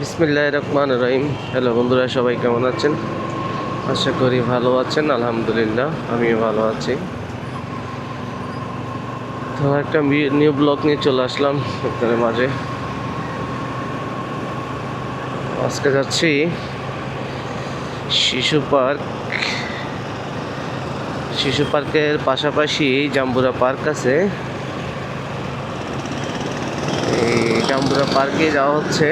বিসমিল্লাহ রহমান রহিম। হ্যালো বন্ধুরা, সবাই কেমন আছেন? আশা করি ভালো আছেন, আলহামদুলিল্লাহ, আমিও ভালো আছি। তো একটা নিউ ব্লগ নিয়ে চলে আসলাম আপনাদের মাঝে। আজকে যাচ্ছি শিশু পার্ক। শিশু পার্কের পাশাপাশি জাম্বুরা পার্ক আছে। এই জাম্বুরা পার্কে যাওয়া হচ্ছে।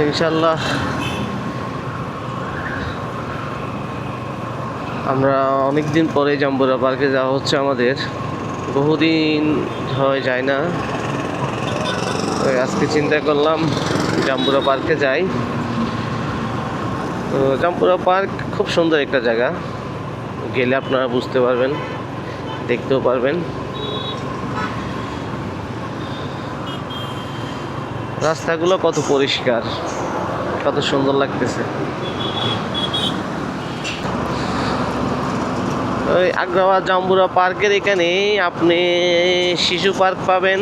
ইনশাল্লাহ আমরা অনেক দিন পরে জাম্বুরা পার্কে যাওয়া হচ্ছে আমাদের। বহুদিন হয় যায় না। আজকে চিন্তা করলাম জাম্বুরা পার্কে যাই। তো জাম্বুরা পার্ক খুব সুন্দর একটা জায়গা। গেলে আপনারা বুঝতে পারবেন, দেখতেও পারবেন। রাস্তাগুলো কত পরিষ্কার, কত সুন্দর লাগতেছে। ওই আগ্রাবাদ জাম্বুরা পার্কের এখানে আপনি শিশু পার্ক পাবেন,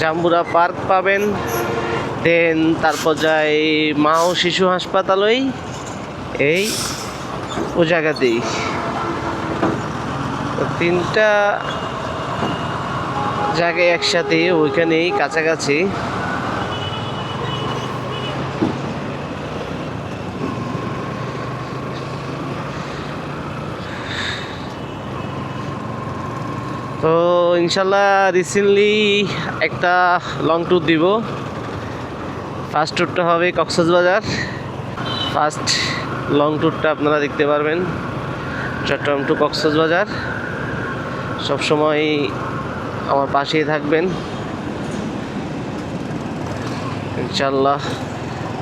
জাম্বুরা পার্ক পাবেন, দেন তারপর যাই মা ও শিশু হাসপাতালই, এই ও জায়গাতেই। তিনটা জায়গায় একসাথে ওইখানেই কাছাকাছি তো ইনশাল্লাহ রিসেন্টলি একটা লং ট্যুর দিব। ফার্স্ট ট্যুরটা হবে কক্সবাজার। ফার্স্ট লং ট্যুরটা আপনারা দেখতে পারবেন। চট্টগ্রাম টু কক্সবাজার। সবসময় আমার পাশেই থাকবেন। ইনশাল্লাহ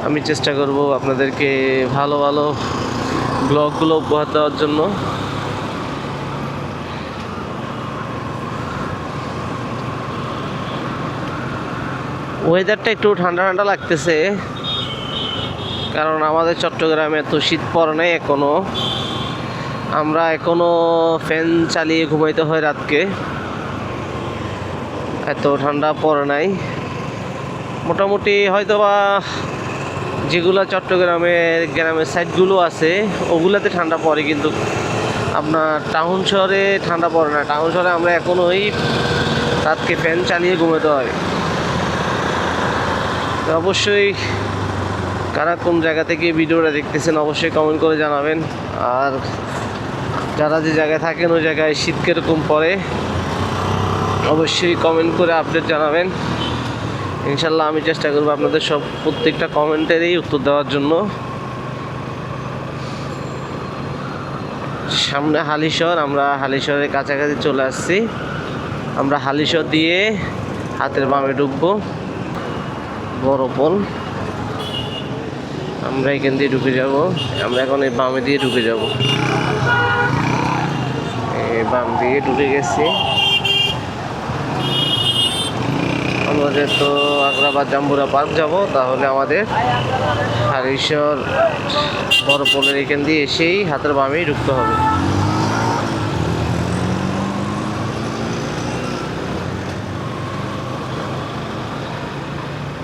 আমি চেষ্টা করব আপনাদেরকে ভালো ভালো ব্লগগুলো উপহার দেওয়ার জন্য। ওয়েদারটা একটু ঠান্ডা ঠান্ডা লাগতেছে। কারণ আমাদের চট্টগ্রামে এত শীত পড়ে নাই এখনও। আমরা এখনও ফ্যান চালিয়ে ঘুমাইতে হয় রাতকে। এত ঠান্ডা পড়ে নাই। মোটামুটি হয়তো বা যেগুলো চট্টগ্রামের গ্রামের সাইডগুলো আছে, ওগুলাতে ঠান্ডা পড়ে, কিন্তু আপনার টাউন শহরে ঠান্ডা পড়ে না। টাউন শহরে আমরা এখনোই রাতকে ফ্যান চালিয়ে ঘুমাতে হয়। তো অবশ্যই কারা কোন জায়গা থেকে ভিডিওটা দেখতেছেন অবশ্যই কমেন্ট করে জানাবেন। আর যারা যে জায়গায় থাকেন, ওই জায়গায় শীত কীরকম পড়ে, অবশ্যই কমেন্ট করে আপডেট জানাবেন। ইনশাল্লাহ আমি চেষ্টা করব আপনাদের সব প্রত্যেকটা কমেন্টেরই উত্তর দেওয়ার জন্য। সামনে হালিশহর, আমরা হালিশহরের কাছাকাছি চলে আসছি। আমরা হালিশহর দিয়ে হাতের বামে ঢুকবো। বড় পোল আমরা এখান দিয়ে ঢুকে যাব। আমরা এখন এই বামে দিয়ে ঢুকে যাব। এই বাম দিয়ে ঢুকে গেছি। আমরা যেহেতু আগ্রাবাদ জাম্বুরা পার্ক যাব, তাহলে আমাদের হারিশ্বর বড় পোলের এখান দিয়ে এসেই হাতের বামেই ঢুকতে হবে।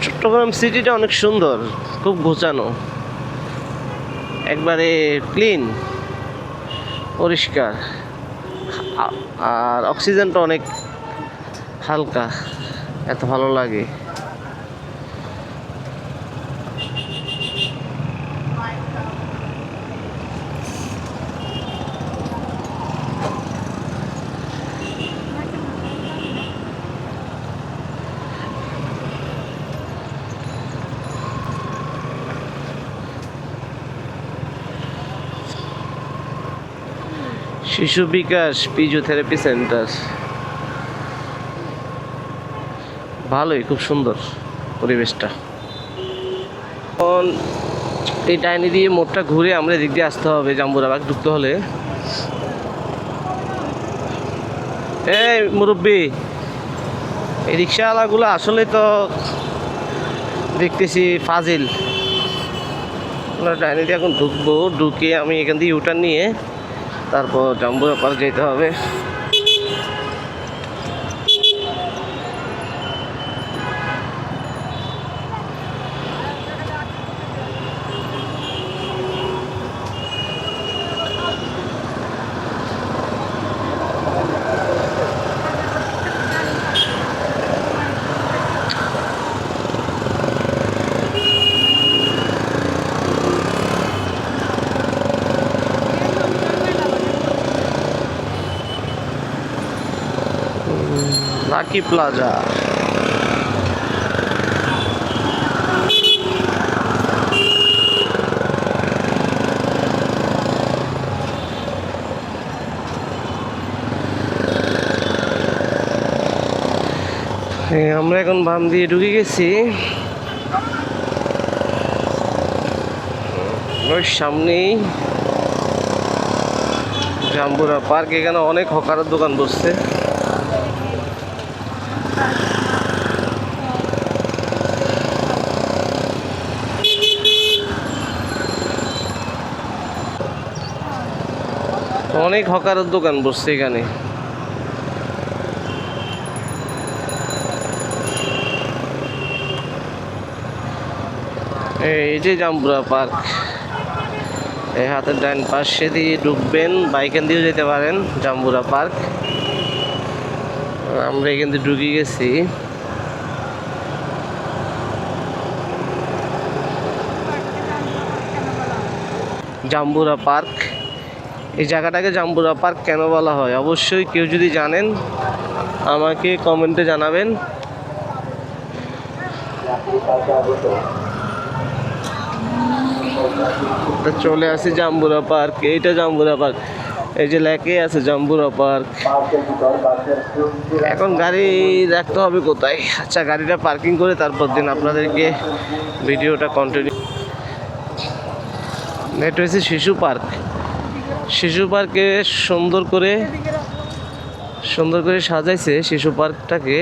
চট্টগ্রাম সিটিটা অনেক সুন্দর, খুব গোছানো। একবারে ক্লিন পরিষ্কার। আর অক্সিজেনটা অনেক হালকা, এত ভালো লাগে। শিশু বিকাশ ফিজিওথেরাপি সেন্টার ভালোই, খুব সুন্দর পরিবেশটা। এই ডাইনি দিয়ে মোড়টা ঘুরে আমরা এদিক দিয়ে আসতে হবে জাম্বুরাবাগ ঢুকতে হলে। এই মুরব্বী, এই রিক্সাওয়ালাগুলো আসলে তো দেখতেছি ফাজিল। আমরা ডাইনি দিয়ে এখন ঢুকবো, ঢুকে আমি এখান দিয়ে ইউটার নিয়ে তারপর জাম্বুরা পার্ক যেতে হবে। লাকি প্লাজা আমরা এখন বাম দিয়ে ঢুকে গেছি। ওই সামনেই জাম্বুরা পার্ক, এখানে অনেক হকারের দোকান বসছে। অনেক হকারের দোকান বসছে এখানে। এই যে জাম্বুরা পার্ক। এই হাতের ডান পাশে দিয়ে ঢুকবেন বাইকেন দিয়েও যেতে পারেন জাম্বুরা পার্ক। আমরা এখান থেকে ঢুকে গেছি। জাম্বুরা পার্ক। এই জায়গাটাকে জাম্বুরা পার্ক কেন বলা হয়? অবশ্যই কেউ যদি জানেন, আমাকে কমেন্টে জানাবেন। চলে আসি জাম্বুরা পার্ক। এইটা জাম্বুরা পার্ক। এই যে লেকে আছে জাম্বুরা পার্ক। এখন গাড়ি রাখতে হবে কোথায়? আচ্ছা গাড়িটা পার্কিং করে তারপর দিন আপনাদেরকে ভিডিওটা কন্টিনিউ এটা হয়েছে শিশু পার্ক। শিশু পার্কে সুন্দর করে সুন্দর করে সাজাইছে শিশু পার্কটাকে।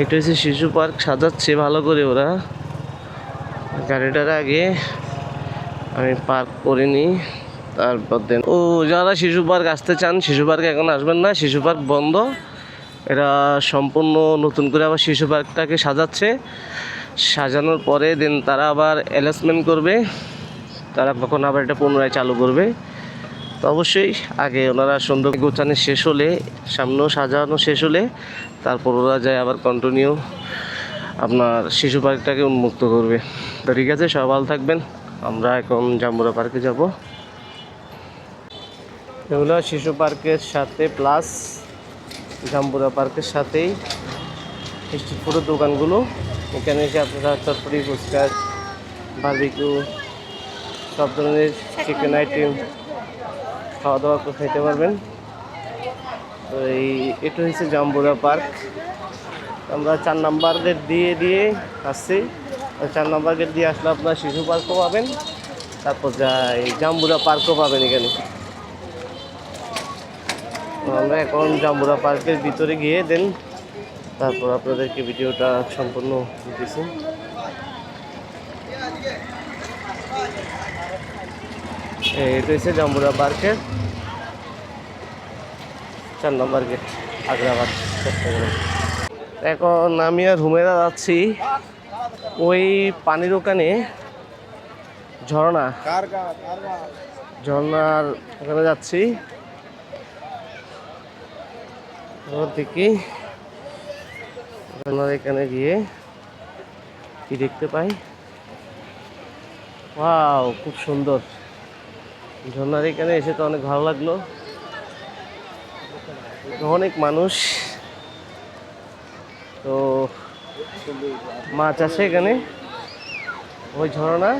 এটা হচ্ছে শিশু পার্ক, সাজাচ্ছে ভালো করে ওরা। গাড়িটার আগে আমি পার্ক করিনি, তারপর দেন। ও, যারা শিশু পার্ক আসতে চান, শিশু পার্কে এখন আসবেন না, শিশু পার্ক বন্ধ। এরা সম্পূর্ণ নতুন করে আবার শিশু পার্কটাকে সাজাচ্ছে। সাজানোর পরে দেন তারা আবার অ্যালাসমেন্ট করবে। তারা কখন আবার এটা পুনরায় চালু করবে? তো অবশ্যই আগে ওনারা সুন্দর গোছানো শেষ হলে, সামনেও সাজানো শেষ হলে, তারপর ওরা যায় আবার কন্টিনিউ আপনার শিশু পার্কটাকে উন্মুক্ত করবে। তো ঠিক আছে, সবাই ভালো থাকবেন। আমরা এখন জাম্বুরা পার্কে যাব। এগুলো শিশু পার্কের সাথে প্লাস জাম্বুরা পার্কের সাথেই স্ট্রিট ফুডের দোকানগুলো। এখানে এসে আপনারা চটপটি ফুচকা বার্বিকিউ সব ধরনের চিকেন আইটেম খাওয়া দাওয়া করে খেতে পারবেন। তো এই, এটা হচ্ছে জাম্বুরা পার্ক। আমরা চার নাম্বার গেট দিয়ে দিয়ে আসছি। চার নাম্বার গেট দিয়ে আসলে আপনার শিশু পার্কও পাবেন, তারপর যাই জাম্বুরা পার্কও পাবেন এখানে। আমরা এখন জাম্বুরা পার্কের ভিতরে গিয়ে দেন, তারপর আপনাদেরকে ভিডিওটা সম্পূর্ণ দিতেছি। এটা হচ্ছে পার্কের চার নম্বর গেট, আগ্রাবাদ এখন আমি আর হুমেরা যাচ্ছি ওই পানির ওখানে, ঝর্ণা। ঝর্ণার ওখানে যাচ্ছি। দেখি ঝর্ণার এখানে গিয়ে কি দেখতে পাই? ওয়াও, খুব সুন্দর। ঝর্ণার এখানে এসে তো অনেক ভালো লাগল। অনেক মানুষ। তো মাছ আছে এখানে। ওই ঝর্ণা।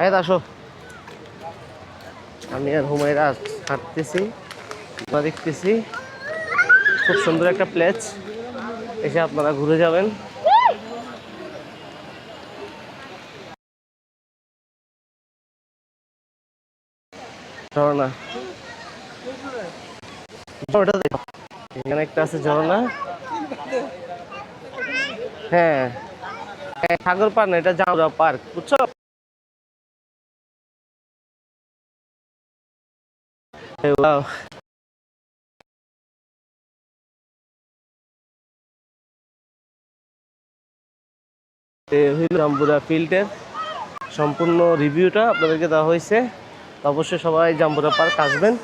আয় আসো। আমি আর হুমায়রা হাঁটতেছি দেখতেছি। খুব সুন্দর একটা প্লেস। এসে আপনারা ঘুরে যাবেন। ঝর্ণা। ওটা দেখো। এখানে একটা আছে ঝর্ণা। হ্যাঁ। হ্যাঁ সাগর পার না, এটা জামরা পার্ক, বুঝছ? হইল জাম্বুরা ফিল্ডের সম্পূর্ণ রিভিউটা আপনাদেরকে দেওয়া হয়েছে। তো অবশ্যই সবাই জাম্বুরা পার্ক আসবেন,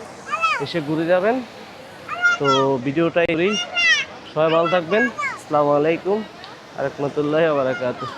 এসে ঘুরে যাবেন। তো ভিডিওটাই সবাই ভালো থাকবেন। আসসালামু আলাইকুম। আরহামতুল্লাহ বারাকাতুহ